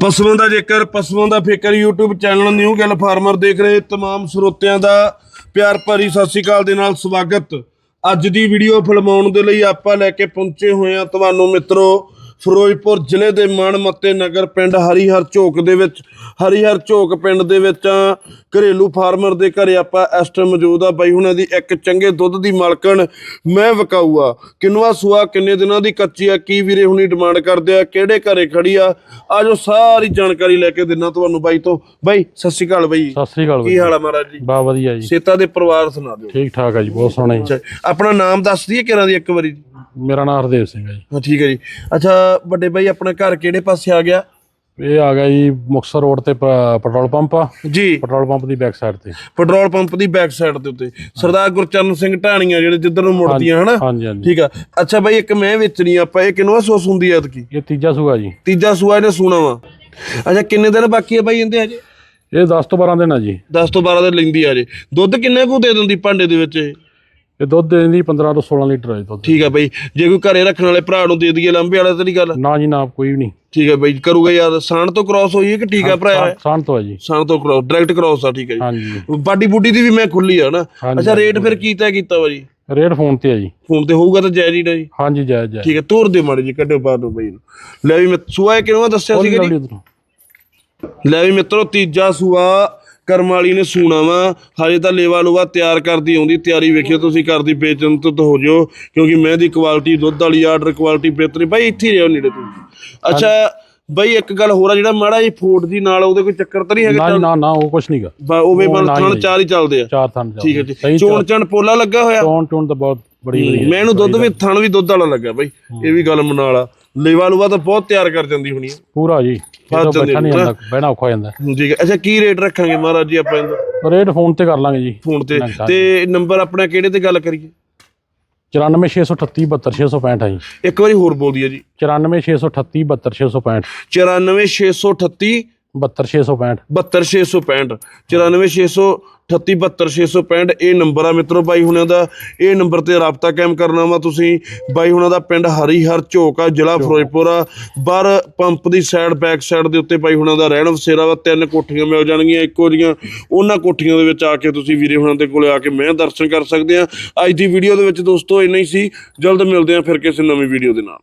ਪਸ਼ੂਆਂ ਦਾ ਜੇਕਰ ਪਸ਼ੂਆਂ ਦਾ ਫਿਕਰ YouTube ਚੈਨਲ ਨਿਊ ਗੱਲ ਫਾਰਮਰ ਦੇਖ ਰਹੇ तमाम ਸਰੋਤਿਆਂ ਦਾ ਪਿਆਰ ਭਰੀ ਸਤਿ ਸ਼੍ਰੀ ਅਕਾਲ ਦੇ ਨਾਲ ਸਵਾਗਤ ਅੱਜ ਦੀ ਵੀਡੀਓ ਫਿਲਮਾਉਣ ਦੇ ਲਈ ਆਪਾਂ ਲੈ ਕੇ ਪਹੁੰਚੇ ਹੋਏ ਹਾਂ ਤੁਹਾਨੂੰ ਮਿੱਤਰੋ ਫਿਰੋਜ਼ਪੁਰ ਜ਼ਿਲ੍ਹੇ ਦੇ ਮਾਣਮੱਤੇ ਨਗਰ ਪਿੰਡ ਹਰੀਹਰ ਝੋਕ ਦੇ ਵਿੱਚ ਹਰੀਹਰ ਝੋਕ ਪਿੰਡ ਦੇ ਵਿੱਚ ਘਰੇਲੂ ਫਾਰਮਰ ਦੇ ਘਰੇ ਆਪਾਂ ਇਸ ਟਾਈਮ ਮੌਜੂਦ ਆ। ਬਾਈ ਹੁਣਾਂ ਦੀ ਇੱਕ ਚੰਗੇ ਦੁੱਧ ਦੀ ਮਾਲਕਣ ਮੈਂ ਵਿਕਾਊ ਆ ਕਿੰਨਵਾ ਸੂਆ ਕਿੰਨੇ ਦਿਨਾਂ ਦੀ ਕੱਚੀ ਆ ਕੀ ਵੀਰੇ ਹੁਣੀ ਡਿਮਾਂਡ ਕਰਦੇ ਆ ਕਿਹੜੇ ਘਰੇ ਖੜੀ ਆ? ਆਜੋ ਸਾਰੀ ਜਾਣਕਾਰੀ ਲੈ ਕੇ ਦਿਨਾ ਤੁਹਾਨੂੰ ਬਾਈ ਤੋਂ। ਬਾਈ ਸਤਿ ਸ਼੍ਰੀ ਅਕਾਲ ਬਾਈ। ਸਤਿ ਸ੍ਰੀ ਅਕਾਲ ਕੀ ਹਾਲ ਆ ਮਹਾਰਾਜ ਜੀ? ਬਾ ਵਧੀਆ ਜੀ। ਸੇਤਾ ਦੇ ਪਰਿਵਾਰ ਸੁਣਾ ਦਿਓ। ਠੀਕ ਠਾਕ ਆ ਜੀ ਬਹੁਤ ਸੋਹਣਾ ਜੀ। ਆਪਣਾ ਨਾਮ ਦੱਸ ਦਈਏ ਕਿਹਨਾਂ ਦੀ ਇੱਕ ਵਾਰੀ? ਮੇਰਾ ਨਾਮ ਹਰਦੇਵ ਸਿੰਘ ਹੈ ਜੀ। ਹਾਂ ਠੀਕ ਹੈ ਜੀ। ਅੱਛਾ ਵੱਡੇ ਬਾਈ ਆਪਣਾ ਘਰ ਕਿਹੜੇ ਪਾਸੇ ਆ ਗਿਆ? ਇਹ ਆ ਗਿਆ ਜੀ ਮੁਕਤਸਰ ਰੋਡ ਤੇ ਪ- ਪੈਟਰੋਲ ਪੰਪ ਆ। ਜੀ। ਪੈਟਰੋਲ ਪੰਪ ਦੀ ਬੈਕ ਸਾਈਡ ਤੇ। ਪੈਟਰੋਲ ਪੰਪ ਦੀ ਬੈਕ ਸਾਈਡ ਦੇ ਉੱਤੇ। ਸਰਦਾਰ ਗੁਰਚਰਨ ਸਿੰਘ ਢਾਣੀਆਂ ਜਿਹੜੇ ਜਿੱਧਰ ਨੂੰ ਮੁੜਦੀਆਂ ਹਨਾ? ਹਾਂਜੀ ਹਾਂਜੀ। ਠੀਕ ਆ। ਅੱਛਾ ਬਾਈ ਇੱਕ ਮੈਂ ਵੇਚਣੀ ਆ ਆਪਾਂ ਇਹ ਕਿੰਨਵਾ ਸੋਸ ਹੁੰਦੀ ਐ ਐਤਕੀ? ਇਹ ਤੀਜਾ ਸੂਆ ਜੀ। ਤੀਜਾ ਸੂਆ ਇਹਨੇ ਸੂਣਾ ਵਾ। ਅੱਛਾ ਕਿੰਨੇ ਦਿਨ ਬਾਕੀ ਆ ਬਾਈ ਇਹਦੇ ਹਜੇ? ਇਹ 10 ਤੋਂ 12 ਦਿਨ ਆ ਜੀ। 10 ਤੋਂ 12 ਦਿਨ ਲੈਂਦੀ ਆ ਜੇ ਦੁੱਧ ਕਿੰਨੇ ਕੁ ਦੇ ਦਿੰਦੀ ਭਾਂਡੇ ਦੇ ਵਿੱਚ ਇਹ? ਇਹ ਦੁੱਧ ਦਿੰਦੀ 15 ਤੋਂ 16 ਲੀਟਰ ਹੈ ਦੁੱਧ। ਠੀਕ ਆ ਬਾਈ ਜੇ ਕੋਈ ਘਰੇ ਰੱਖਣ ਵਾਲੇ ਭਰਾ ਨੂੰ ਦੇ ਦਈਏ ਲੰਬੇ ਵਾਲਾ ਤੇ ਨਹੀਂ ਗੱਲ? ਨਾ ਜੀ ਨਾ ਕੋਈ ਵੀ ਨਹੀਂ। ਠੀਕ ਆ ਬਾਈ ਕਰੂਗਾ ਯਾਰ ਸਾਣ ਤੋਂ ਕ੍ਰਾਸ ਹੋਈ ਹੈ ਕਿ ਟੀਕਾ ਭਰਾਇਆ ਹੈ ਸਾਨ ਤੋਂ ਹੈ ਜੀ। ਸਾਣ ਤੋਂ ਕ੍ਰਾਸ ਡਾਇਰੈਕਟ ਕ੍ਰਾਸ ਆ ਠੀਕ ਹੈ ਜੀ। ਹਾਂਜੀ। ਬਾਡੀ ਬੁੱਡੀ ਦੀ ਵੀ ਮੈਂ ਖੁੱਲੀ ਆ ਨਾ। ਅੱਛਾ ਰੇਟ ਫਿਰ ਕੀ ਤੈਅ ਕੀਤਾ ਵਾ ਜੀ? ਰੇਟ ਫੋਨ ਤੇ ਹੈ ਜੀ। ਫੋਨ ਤੇ ਹੋਊਗਾ ਤਾਂ ਜਾਇਜ਼ ਹੀ ਨਾ ਜੀ। ਹਾਂਜੀ ਜਾਇਜ਼ ਜਾਇਜ਼। ਠੀਕ ਹੈ ਤੋਰ ਦੇ ਮਾੜੇ ਜੀ ਕੱਢੋ ਬਾਹਰ ਨੂੰ ਬਾਈ ਲੈ ਵੀ ਮੈਂ ਸੂਆ ਕਿਹਨੂੰ ਦੱਸਿਆ ਸੀਗਾ ਜੀ। ਲੈ ਵੀ ਮਿੱਤਰੋ ਤੀਜਾ ਸੂਆ ਕਰਮ ਵਾਲੀ ਨੇ ਸੂਣਾ ਵਾ। ਹਜੇ ਤਾਂ ਲੇਵਾ ਲੂਵਾ ਤਿਆਰ ਕਰਦੀ ਆਉਂਦੀ ਤਿਆਰੀ ਵੇਖਿਓ ਤੁਸੀਂ ਕਰਦੀ ਵੇਚਣ ਤੋਂ ਤਾਂ ਹੋ ਜਿਓ ਕਿਉਂਕਿ ਮੈਂ ਦੀ ਕੁਆਲਿਟੀ ਦੁੱਧ ਵਾਲੀ ਆਰਡਰ ਕੁਆਲਿਟੀ ਬਿਹਤਰੀ। ਬਾਈ ਇੱਥੇ ਹੀ ਰਹੋ ਨੇੜੇ ਤੁਸੀਂ ਅੱਛਾ ਬਾਈ ਇੱਕ ਗੱਲ ਹੋਰ ਆ ਜਿਹੜਾ ਮਾੜਾ ਜੀ ਫੋਟ ਦੀ ਨਾਲ ਉਹਦੇ ਕੋਈ ਚੱਕਰ ਤਾਂ ਨਹੀਂ ਹੈਗਾ? ਨਾ ਨਾ ਨਾ ਉਹ ਕੁਛ ਨਹੀਂਗਾ ਬਾ- ਉਵੇਂ ਹੀ ਥਣ। ਚਾਰ ਹੀ ਚੱਲਦੇ ਆ। ਚਾਰ ਥਣ ਠੀਕ ਹੈ ਜੀ। ਚੋਣ ਚਣ ਪੋਲਾ ਲੱਗਾ ਹੋਇਆ? ਟੋਨ ਟੋਨ ਤਾਂ ਬਹੁਤ ਬੜੀ ਮੈਂ ਇਹਨੂੰ ਦੁੱਧ ਵੀ ਥਣ ਵੀ ਦੁੱਧ ਵਾਲਾ ਲੱਗਾ ਬਾਈ। ਇਹ ਵੀ ਗੱਲ ਮਨਾ ਵਾਲਾ ਲੇਵਾ ਲੂਵਾ ਤਾਂ ਬਹੁਤ ਤਿਆਰ ਕਰ ਜਾਂਦੀ ਹੋਣੀ ਹੈ ਪੂਰਾ ਜੀ ਜਾਂਦੇ ਬੈਠਾ ਨਹੀਂ ਜਾਂਦਾ ਬਹਿਣਾ ਔਖਾ ਜਾਂਦਾ। ਠੀਕ ਹੈ ਅੱਛਾ ਕੀ ਰੇਟ ਰੱਖਾਂਗੇ ਮਹਾਰਾਜ ਜੀ ਆਪਾਂ ਇਹਦਾ? ਰੇਟ ਫੋਨ ਤੇ ਕਰ ਲਾਂਗੇ ਜੀ। ਫੋਨ ਤੇ। ਤੇ ਨੰਬਰ ਆਪਣਾ ਕਿਹੜੇ ਤੇ ਗੱਲ ਕਰੀਏ? 94638 72665 ਹੈ ਜੀ। ਇੱਕ ਵਾਰੀ ਹੋਰ ਬੋਲ ਦਈਏ ਜੀ। 94638 72665 94638 72665 72665 94638 72665 ਇਹ ਨੰਬਰ ਆ ਮਿੱਤਰੋ ਬਾਈ ਹੁਣਾਂ ਦਾ। ਇਹ ਨੰਬਰ ਤੇ ਰਾਬਤਾ ਕਾਇਮ ਕਰਨਾ ਵਾ ਤੁਸੀਂ। ਬਾਈ ਹੁਣਾਂ ਦਾ ਪਿੰਡ ਹਰੀਹਰ ਝੋਕ ਆ ਜ਼ਿਲ੍ਹਾ ਫਿਰੋਜ਼ਪੁਰ ਆ। ਬਾਹਰ ਪੰਪ ਦੀ ਸਾਈਡ ਬੈਕ ਸਾਈਡ ਦੇ ਉੱਤੇ ਬਾਈ ਹੁਣਾਂ ਦਾ ਰਹਿਣ ਵਸੇਰਾ ਵਾ। ਤਿੰਨ ਕੋਠੀਆਂ ਮਿਲ ਜਾਣਗੀਆਂ ਇੱਕੋ ਜੀਆਂ ਉਹਨਾਂ ਕੋਠੀਆਂ ਦੇ ਵਿੱਚ ਆ ਕੇ ਤੁਸੀਂ ਵੀਰੇ ਹੁਣਾਂ ਦੇ ਕੋਲੇ ਆ ਕੇ ਮੈਂ ਦਰਸ਼ਨ ਕਰ ਸਕਦੇ ਆ। ਅੱਜ ਦੀ ਵੀਡੀਓ ਦੇ ਵਿੱਚ ਦੋਸਤੋ ਇੰਨਾ ਹੀ ਸੀ। ਜਲਦ ਮਿਲਦੇ ਆ ਫਿਰ ਕਿਸੇ ਨਵੀਂ ਵੀਡੀਓ ਦੇ ਨਾਲ।